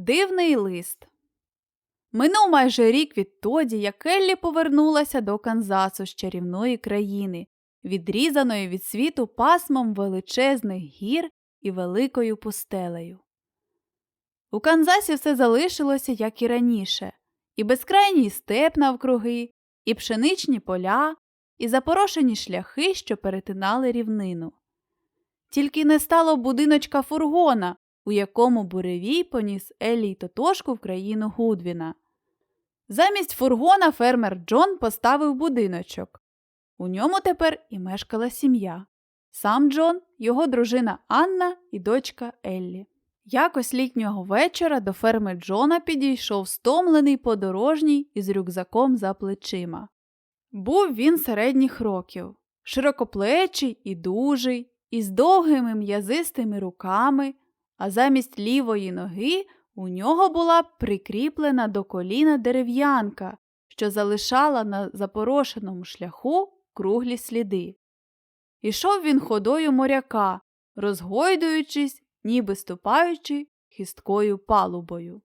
Дивний лист. Минув майже рік відтоді, як Еллі повернулася до Канзасу з чарівної країни, відрізаної від світу пасмом величезних гір і великою пустелею. У Канзасі все залишилося, як і раніше, і безкрайній степ навкруги, і пшеничні поля, і запорошені шляхи, що перетинали рівнину. Тільки не стало будиночка фургона, у якому буревій поніс Еллі й Тотошку в країну Гудвіна. Замість фургона фермер Джон поставив будиночок. У ньому тепер і мешкала сім'я. Сам Джон, його дружина Анна і дочка Еллі. Якось літнього вечора до ферми Джона підійшов стомлений подорожній із рюкзаком за плечима. Був він середніх років, широкоплечий і дужий, із довгими м'язистими руками, а замість лівої ноги у нього була прикріплена до коліна дерев'янка, що залишала на запорошеному шляху круглі сліди. Ішов він ходою моряка, розгойдуючись, ніби ступаючи хисткою палубою.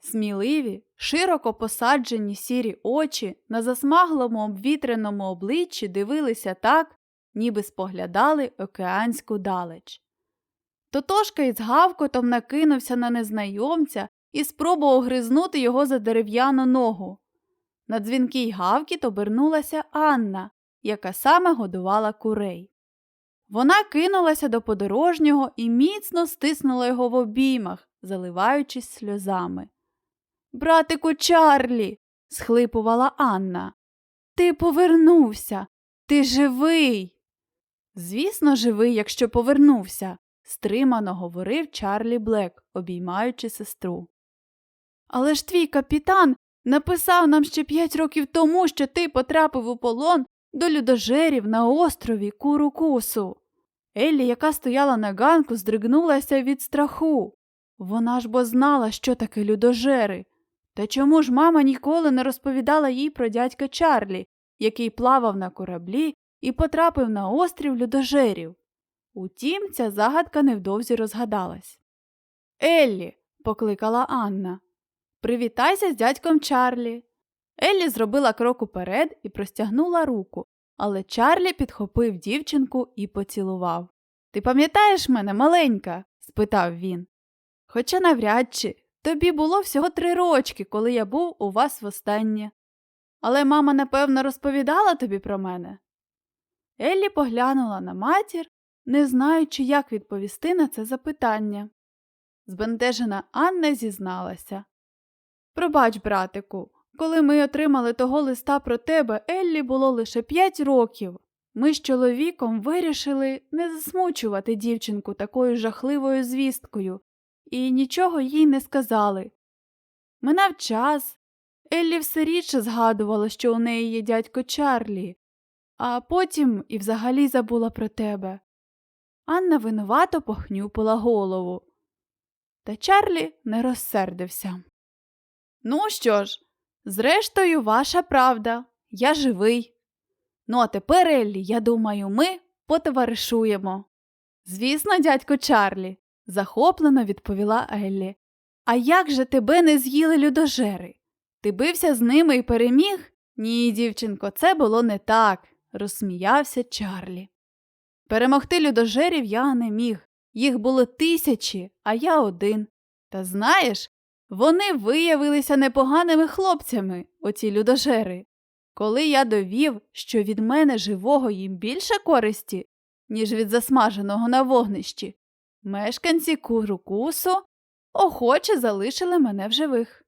Сміливі, широко посаджені сірі очі на засмаглому обвітреному обличчі дивилися так, ніби споглядали океанську далеч. Тотошка із гавкотом накинувся на незнайомця і спробував гризнути його за дерев'яну ногу. На дзвінкий гавкіт обернулася Анна, яка саме годувала курей. Вона кинулася до подорожнього і міцно стиснула його в обіймах, заливаючись сльозами. Братику Чарлі, схлипувала Анна. Ти повернувся. Ти живий. Звісно, живий, якщо повернувся, стримано говорив Чарлі Блек, обіймаючи сестру. Але ж твій капітан написав нам ще п'ять років тому, що ти потрапив у полон до людожерів на острові Курукусу. Еллі, яка стояла на ганку, здригнулася від страху. Вона ж бо знала, що таке людожери. Та чому ж мама ніколи не розповідала їй про дядька Чарлі, який плавав на кораблі і потрапив на острів людожерів? Утім, ця загадка невдовзі розгадалась. Еллі, покликала Анна, привітайся з дядьком Чарлі. Еллі зробила крок уперед і простягнула руку, але Чарлі підхопив дівчинку і поцілував. Ти пам'ятаєш мене, маленька? спитав він. Хоча навряд чи тобі було всього три рочки, коли я був у вас востаннє. Але мама, напевно, розповідала тобі про мене. Еллі поглянула на матір, не знаючи, як відповісти на це запитання. Збентежена Анна зізналася. Пробач, братику, коли ми отримали того листа про тебе, Еллі було лише п'ять років. Ми з чоловіком вирішили не засмучувати дівчинку такою жахливою звісткою і нічого їй не сказали. Минав час. Еллі все рідше згадувала, що у неї є дядько Чарлі, а потім і взагалі забула про тебе. Анна винувато похнюпила голову. Та Чарлі не розсердився. Ну що ж, зрештою, ваша правда, я живий. Ну, а тепер, Еллі, я думаю, ми потоваришуємо. Звісно, дядько Чарлі, захоплено відповіла Еллі. А як же тебе не з'їли людожери? Ти бився з ними і переміг? Ні, дівчинко, це було не так, розсміявся Чарлі. Перемогти людожерів я не міг. Їх було тисячі, а я один. Та знаєш, вони виявилися непоганими хлопцями, оці людожери. Коли я довів, що від мене живого їм більше користі, ніж від засмаженого на вогнищі, мешканці Курукусу охоче залишили мене в живих.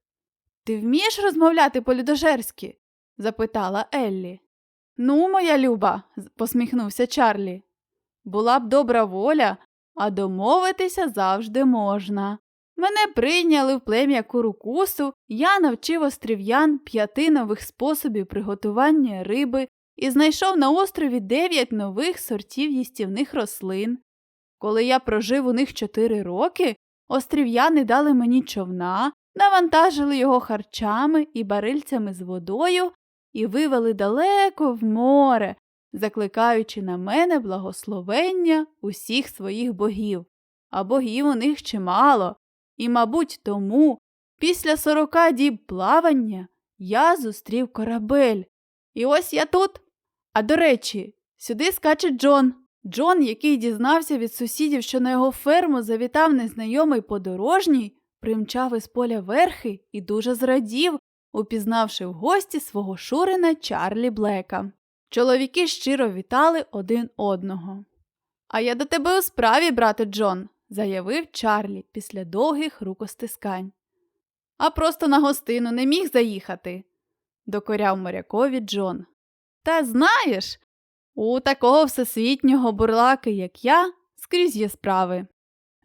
Ти вмієш розмовляти по-людожерськи? запитала Еллі. Ну, моя люба, посміхнувся Чарлі. Була б добра воля, а домовитися завжди можна. Мене прийняли в плем'я курукусу, я навчив острів'ян п'яти нових способів приготування риби і знайшов на острові дев'ять нових сортів їстівних рослин. Коли я прожив у них чотири роки, острів'яни дали мені човна, навантажили його харчами і барильцями з водою і вивели далеко в море, закликаючи на мене благословення усіх своїх богів. А богів у них чимало. І, мабуть, тому після сорока діб плавання я зустрів корабель. І ось я тут. А до речі, сюди скаче Джон. Джон, який дізнався від сусідів, що на його ферму завітав незнайомий подорожній, примчав із поля верхи і дуже зрадів, упізнавши в гості свого шурина Чарлі Блека. Чоловіки щиро вітали один одного. А я до тебе у справі, брате Джон, заявив Чарлі після довгих рукостискань. А просто на гостину не міг заїхати, докоряв морякові Джон. Та знаєш, у такого всесвітнього бурлаки, як я, скрізь є справи,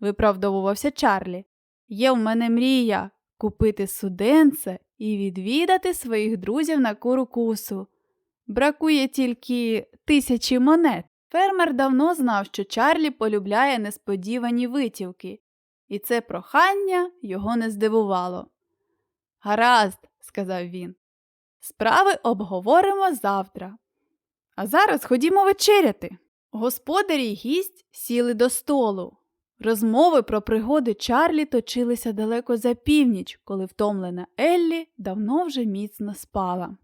виправдовувався Чарлі. Є в мене мрія купити суденце і відвідати своїх друзів на курукусу. Бракує тільки тисячі монет. Фермер давно знав, що Чарлі полюбляє несподівані витівки, і це прохання його не здивувало. Гаразд, сказав він, справи обговоримо завтра. А зараз ходімо вечеряти. Господарі й гість сіли до столу. Розмови про пригоди Чарлі точилися далеко за північ, коли втомлена Еллі давно вже міцно спала.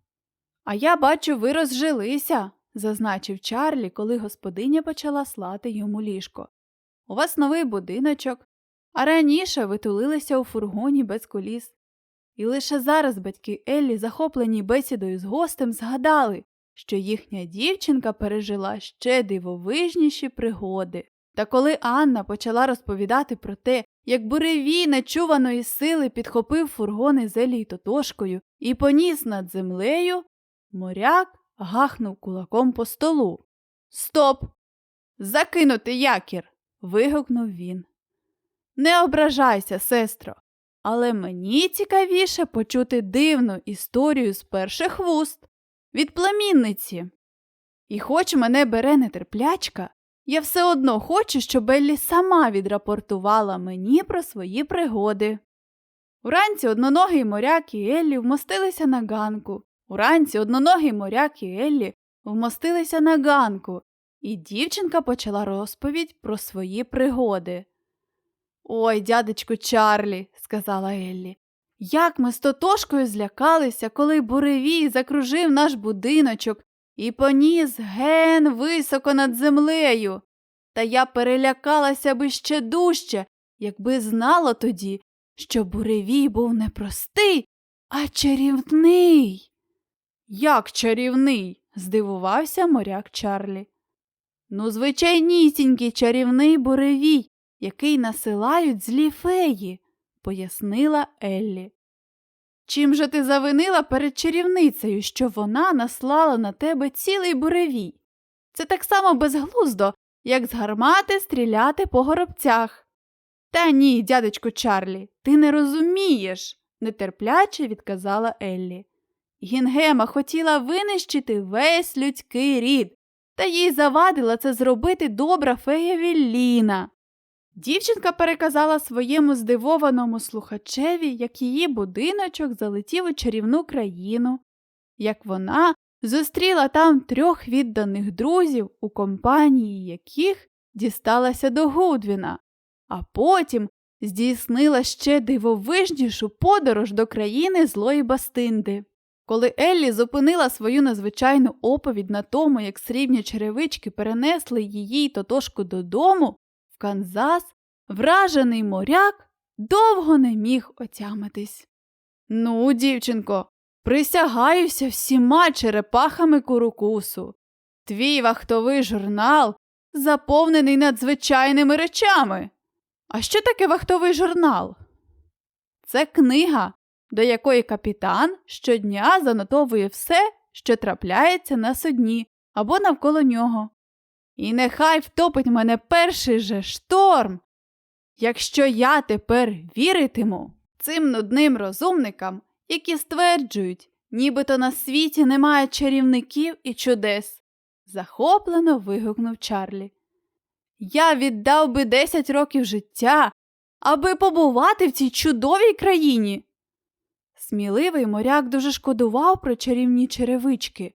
А я бачу, ви розжилися, зазначив Чарлі, коли господиня почала слати йому ліжко. У вас новий будиночок, а раніше ви тулилися у фургоні без коліс. І лише зараз батьки Еллі, захоплені бесідою з гостем, згадали, що їхня дівчинка пережила ще дивовижніші пригоди. Та коли Анна почала розповідати про те, як буревій нечуваної сили підхопив фургони з Елі й Тотошкою і поніс над землею, моряк гахнув кулаком по столу. Стоп! Закинути якір. вигукнув він. Не ображайся, сестро, але мені цікавіше почути дивну історію з перших вуст від племінниці. І хоч мене бере нетерплячка, я все одно хочу, щоб Еллі сама відрапортувала мені про свої пригоди. Уранці одноногий моряк і Еллі вмостилися на ганку. Уранці одноногий моряк і Еллі вмостилися на ганку, і дівчинка почала розповідь про свої пригоди. Ой, дядечку Чарлі, сказала Еллі, як ми з Тотошкою злякалися, коли буревій закружив наш будиночок і поніс ген високо над землею. Та я перелякалася би ще дужче, якби знала тоді, що буревій був не простий, а чарівний. Як чарівний? здивувався моряк Чарлі. Ну, звичайнісінький чарівний буревій, який насилають злі феї, пояснила Еллі. Чим же ти завинила перед чарівницею, що вона наслала на тебе цілий буревій? Це так само безглуздо, як з гармати стріляти по горобцях. Та ні, дядечку Чарлі, ти не розумієш, нетерпляче відказала Еллі. Гінгема хотіла винищити весь людський рід, та їй завадила це зробити добра фея Вілліна. Дівчинка переказала своєму здивованому слухачеві, як її будиночок залетів у чарівну країну, як вона зустріла там трьох відданих друзів, у компанії яких дісталася до Гудвіна, а потім здійснила ще дивовижнішу подорож до країни злої Бастинди. Коли Еллі зупинила свою надзвичайну оповідь на тому, як срібні черевички перенесли її тотошку додому, в Канзас, вражений моряк довго не міг отямитись. Ну, дівчинко, присягаюся всіма черепахами курукусу. Твій вахтовий журнал заповнений надзвичайними речами. А що таке вахтовий журнал? Це книга, до якої капітан щодня занотовує все, що трапляється на судні або навколо нього. І нехай втопить мене перший же шторм. Якщо я тепер віритиму цим нудним розумникам, які стверджують, нібито на світі немає чарівників і чудес, захоплено вигукнув Чарлі. Я віддав би десять років життя, аби побувати в цій чудовій країні. Сміливий моряк дуже шкодував про чарівні черевички,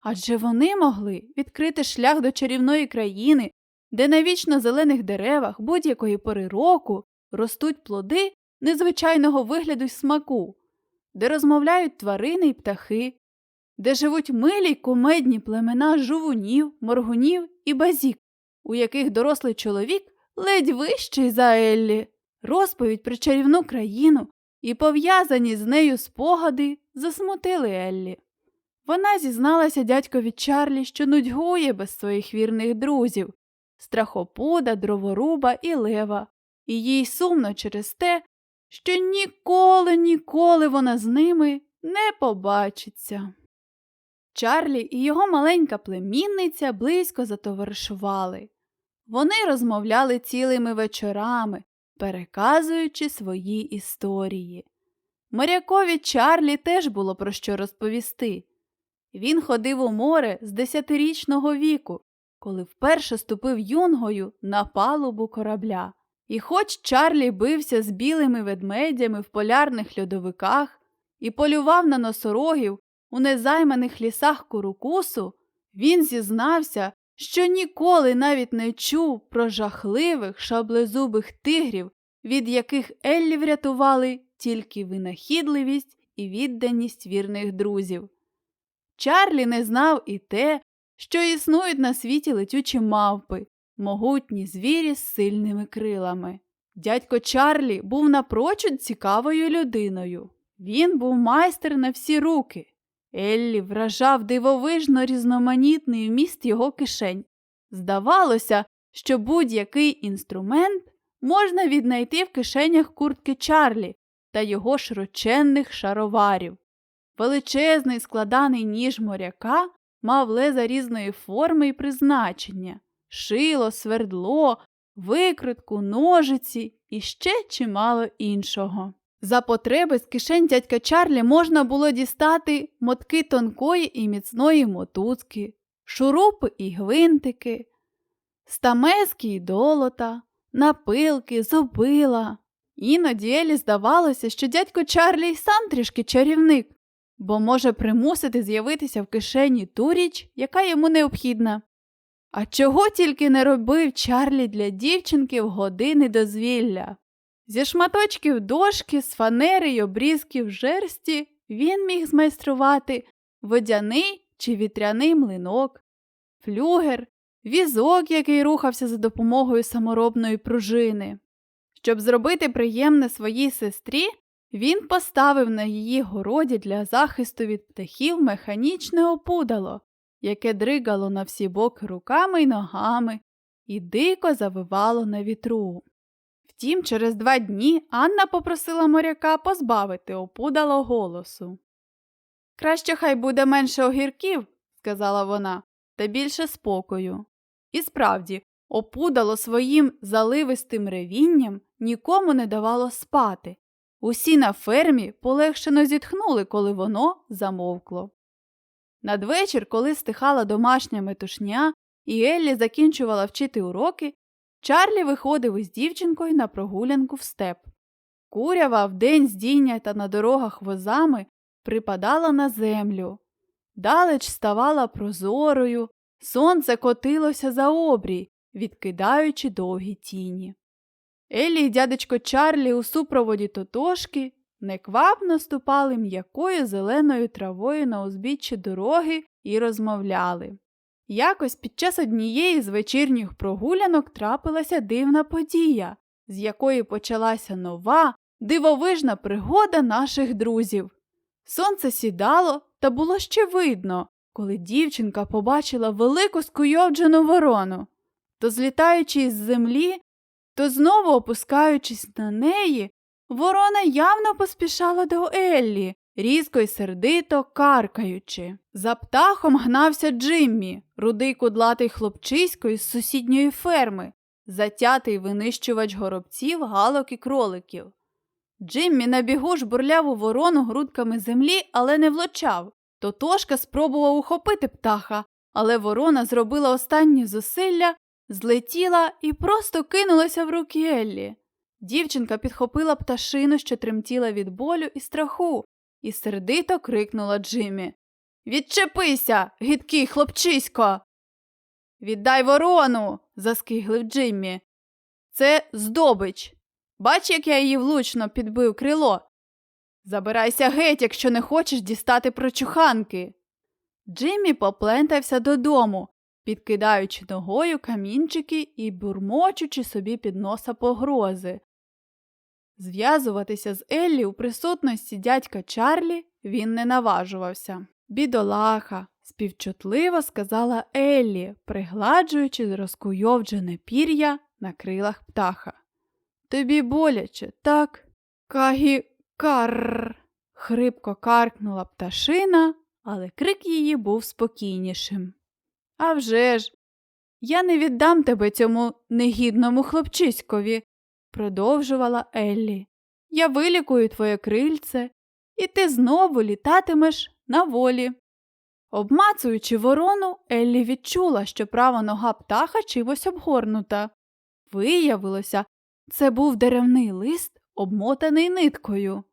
адже вони могли відкрити шлях до чарівної країни, де на вічно зелених деревах будь-якої пори року ростуть плоди незвичайного вигляду й смаку, де розмовляють тварини й птахи, де живуть милі й кумедні племена жувунів, моргунів і базік, у яких дорослий чоловік ледь вищий за Еллі, розповідь про чарівну країну і пов'язані з нею спогади засмутили Еллі. Вона зізналася дядькові Чарлі, що нудьгує без своїх вірних друзів страхопуда, дроворуба і лева, і їй сумно через те, що ніколи, ніколи вона з ними не побачиться. Чарлі і його маленька племінниця близько затоваришували. Вони розмовляли цілими вечорами, переказуючи свої історії. Морякові Чарлі теж було про що розповісти. Він ходив у море з десятирічного віку, коли вперше ступив юнгою на палубу корабля. І хоч Чарлі бився з білими ведмедями в полярних льодовиках і полював на носорогів у незайманих лісах Курукусу, він зізнався, що ніколи навіть не чув про жахливих шаблезубих тигрів, від яких Еллі врятували тільки винахідливість і відданість вірних друзів. Чарлі не знав і те, що існують на світі летючі мавпи, могутні звірі з сильними крилами. Дядько Чарлі був напрочуд цікавою людиною. Він був майстер на всі руки. Еллі вражав дивовижно різноманітний вміст його кишень. Здавалося, що будь-який інструмент можна віднайти в кишенях куртки Чарлі та його широченних шароварів. Величезний складаний ніж моряка мав леза різної форми і призначення шило, свердло, викритку, ножиці і ще чимало іншого. За потреби з кишень дядька Чарлі можна було дістати мотки тонкої і міцної мотузки, шурупи і гвинтики, стамески й долота, напилки, зубила. Іноді Елі здавалося, що дядько Чарлі й сам трішки чарівник, бо може примусити з'явитися в кишені ту річ, яка йому необхідна. А чого тільки не робив Чарлі для дівчинки в години дозвілля? Зі шматочків дошки, з фанери й обрізків жерсті він міг змайструвати водяний чи вітряний млинок, флюгер, візок, який рухався за допомогою саморобної пружини. Щоб зробити приємне своїй сестрі, він поставив на її городі для захисту від птахів механічне опудало, яке дригало на всі боки руками й ногами і дико завивало на вітру. Втім, через два дні Анна попросила моряка позбавити опудало голосу. Краще хай буде менше огірків, сказала вона, та більше спокою. І справді, опудало своїм заливистим ревінням нікому не давало спати. Усі на фермі полегшено зітхнули, коли воно замовкло. Надвечір, коли стихала домашня метушня, і Еллі закінчувала вчити уроки, Чарлі виходив із дівчинкою на прогулянку в степ. Курява вдень здійнята на дорогах возами припадала на землю. Далеч ставала прозорою, сонце котилося за обрій, відкидаючи довгі тіні. Еллі й дядечко Чарлі у супроводі тотошки неквапно ступали м'якою зеленою травою на узбіччі дороги і розмовляли. Якось під час однієї з вечірніх прогулянок трапилася дивна подія, з якої почалася нова, дивовижна пригода наших друзів. Сонце сідало, та було ще видно, коли дівчинка побачила велику скуйовджену ворону. То злітаючи із землі, то знову опускаючись на неї, ворона явно поспішала до Еллі, різко й сердито каркаючи. За птахом гнався Джиммі, рудий кудлатий хлопчисько із сусідньої ферми, затятий винищувач горобців, галок і кроликів. Джиммі на бігу жбурляв у ворону грудками землі, але не влучав. Тотошка спробував ухопити птаха, але ворона зробила останні зусилля, злетіла і просто кинулася в руки Еллі. Дівчинка підхопила пташину, що тремтіла від болю і страху, і сердито крикнула Джиммі. Відчепися, гидкий хлопчисько. Віддай ворону, заскиглив Джиммі. Це здобич. Бач, як я її влучно підбив крило. Забирайся геть, якщо не хочеш дістати прочуханки. Джиммі поплентався додому, підкидаючи ногою камінчики і бурмочучи собі під носа погрози. Зв'язуватися з Еллі у присутності дядька Чарлі він не наважувався. Бідолаха, співчутливо сказала Еллі, пригладжуючи розкуйовджене пір'я на крилах птаха. Тобі боляче, так? Кагі карр. Хрипко каркнула пташина, але крик її був спокійнішим. «А вже ж, я не віддам тебе цьому негідному хлопчиськові, продовжувала Еллі. Я вилікую твоє крильце, і ти знову літатимеш на волі. Обмацуючи ворону, Еллі відчула, що права нога птаха чимось обгорнута. Виявилося, це був деревний лист, обмотаний ниткою.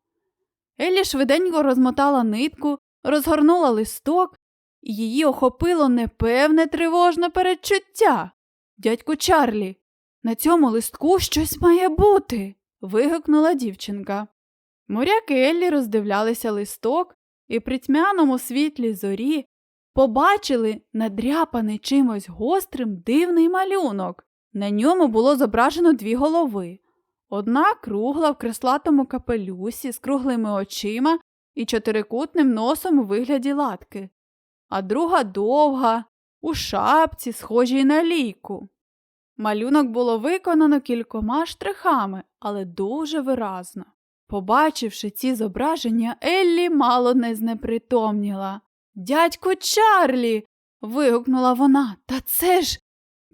Еллі швиденько розмотала нитку, розгорнула листок, і її охопило непевне тривожне передчуття. Дядьку Чарлі, на цьому листку щось має бути. вигукнула дівчинка. Моряк і Еллі роздивлялися листок і при тьмяному світлі зорі побачили надряпаний чимось гострим дивний малюнок. На ньому було зображено дві голови. Одна кругла в креслатому капелюсі з круглими очима і чотирикутним носом у вигляді латки, а друга довга, у шапці, схожій на лійку. Малюнок було виконано кількома штрихами, але дуже виразно. Побачивши ці зображення, Еллі мало не знепритомніла. Дядько Чарлі. вигукнула вона. Та це ж,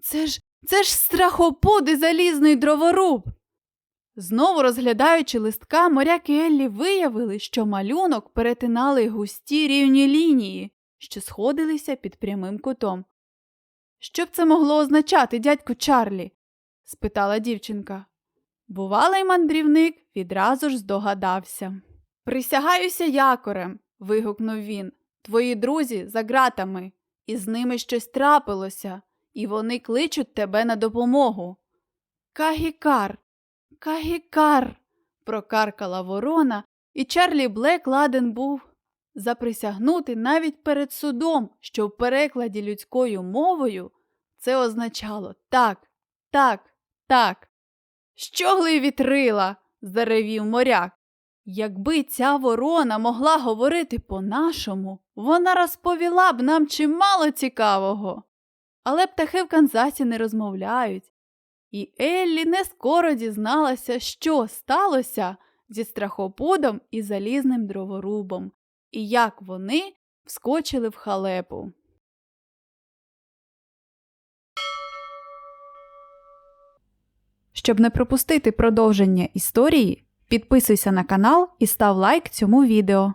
це ж, це ж страхопуди залізний дроворуб. Знову розглядаючи листка, моряк і Еллі виявили, що малюнок перетинали густі рівні лінії, що сходилися під прямим кутом. Що б це могло означати, дядьку Чарлі? спитала дівчинка. Бувалий мандрівник відразу ж здогадався. Присягаюся якорем. вигукнув він. Твої друзі за ґратами, і з ними щось трапилося, і вони кличуть тебе на допомогу. Кагікар, кагікар, прокаркала ворона, і Чарлі Блек ладен був заприсягнути навіть перед судом, що в перекладі людською мовою це означало так, так, так. Щогли вітрила, заревів моряк. Якби ця ворона могла говорити по-нашому, вона розповіла б нам чимало цікавого. Але птахи в Канзасі не розмовляють. І Еллі не скоро дізналася, що сталося зі страхопудом і залізним дроворубом, і як вони вскочили в халепу. Щоб не пропустити продовження історії, підписуйся на канал і став лайк цьому відео.